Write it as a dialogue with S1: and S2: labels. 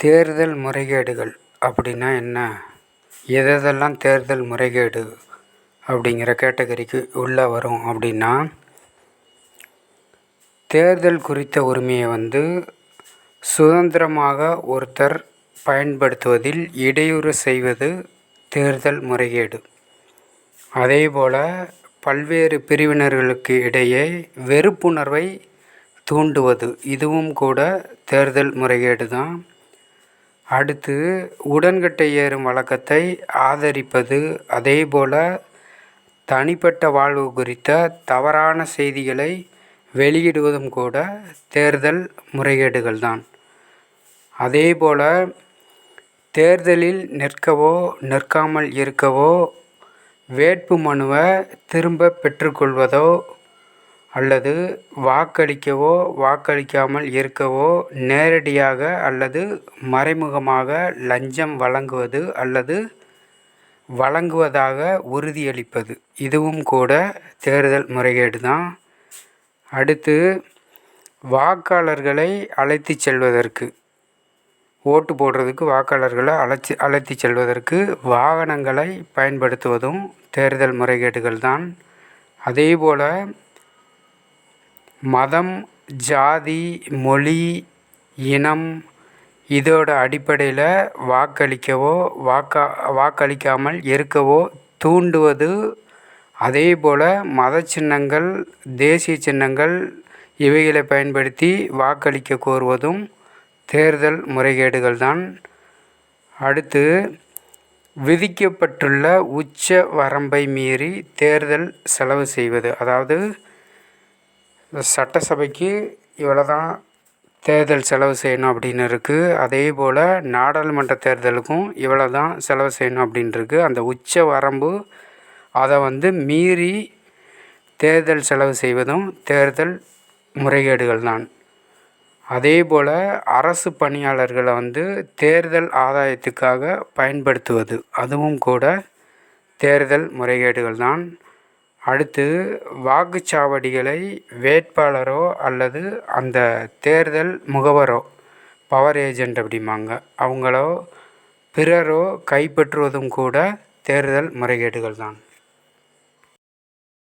S1: தேர்தல் முறைகேடுகள் அப்படின்னா என்ன? எதெதெல்லாம் தேர்தல் முறைகேடு அப்படிங்கிற கேட்டகரிக்கு உள்ளே வரும் அப்படின்னா தேர்தல் குறித்த உரிமையை வந்து சுதந்திரமாக ஒருத்தர் பயன்படுத்துவதில் இடையூறு செய்வது தேர்தல் முறைகேடு. அதேபோல் பல்வேறு பிரிவினர்களுக்கு இடையே வெறுப்புணர்வை தூண்டுவது இதுவும் கூட தேர்தல் முறைகேடு தான். அடுத்து உடன்கட்டை ஏறும் வழக்கத்தை ஆதரிப்பது. அதேபோல் தனிப்பட்ட வாழ்வு குறித்த தவறான செய்திகளை வெளியிடுவதும் கூட தேர்தல் முறைகேடுகள் தான் அதேபோல் தேர்தலில் நிற்கவோ நிற்காமல் இருக்கவோ வேட்பு மனுவை திரும்ப பெற்றுக்கொள்வதோ அல்லது வாக்களிக்கவோ வாக்களிக்காமல் இருக்கவோ நேரடியாக அல்லது மறைமுகமாக லஞ்சம் வழங்குவது அல்லது வழங்குவதாக உறுதியளிப்பது. இதுவும் கூட தேர்தல் முறைகேடு தான். அடுத்து வாக்காளர்களை அழைத்து செல்வதற்கு ஓட்டு போடுறதுக்கு வாக்காளர்களை அழைச்சி அழைத்து செல்வதற்கு வாகனங்களை பயன்படுத்துவதும் தேர்தல் முறைகேடுகள் தான். அதேபோல் மதம் ஜாதி மொழி இனம் இதோட அடிப்படையில் வாக்களிக்கவோ வாக்கா வாக்களிக்காமல் இருக்கவோ தூண்டுவது அதேபோல் மத சின்னங்கள் தேசிய சின்னங்கள் இவைகளை பயன்படுத்தி வாக்களிக்க கோருவதும் தேர்தல் முறைகேடுகள் தான் அடுத்து விதிக்கப்பட்டுள்ள உச்ச வரம்பை மீறி தேர்தல் செலவு செய்வது. அதாவது இந்த சட்டசபைக்கு இவ்வளோ தான் தேர்தல் செலவு செய்யணும் அப்படின்னு இருக்குது அதே போல் நாடாளுமன்ற தேர்தலுக்கும் இவ்வளோ தான் செலவு செய்யணும் அப்படின்னு இருக்குது அந்த உச்ச வரம்பு அதை வந்து மீறி தேர்தல் செலவு செய்வதும் தேர்தல் முறைகேடுகள் தான். அதே போல் அரசு பணியாளர்களை வந்து தேர்தல் ஆதாயத்துக்காக பயன்படுத்துவது அதுவும் கூட தேர்தல் முறைகேடுகள் தான். அடுத்து வாக்குச்சாவடிகளை வேட்பாளரோ அல்லது அந்த தேர்தல் முகவரோ பவர் ஏஜெண்ட் அப்படிம்பாங்க. அவங்களோ பிறரோ கைப்பற்றுவதும் கூட தேர்தல் முறைகேடுகள் தான்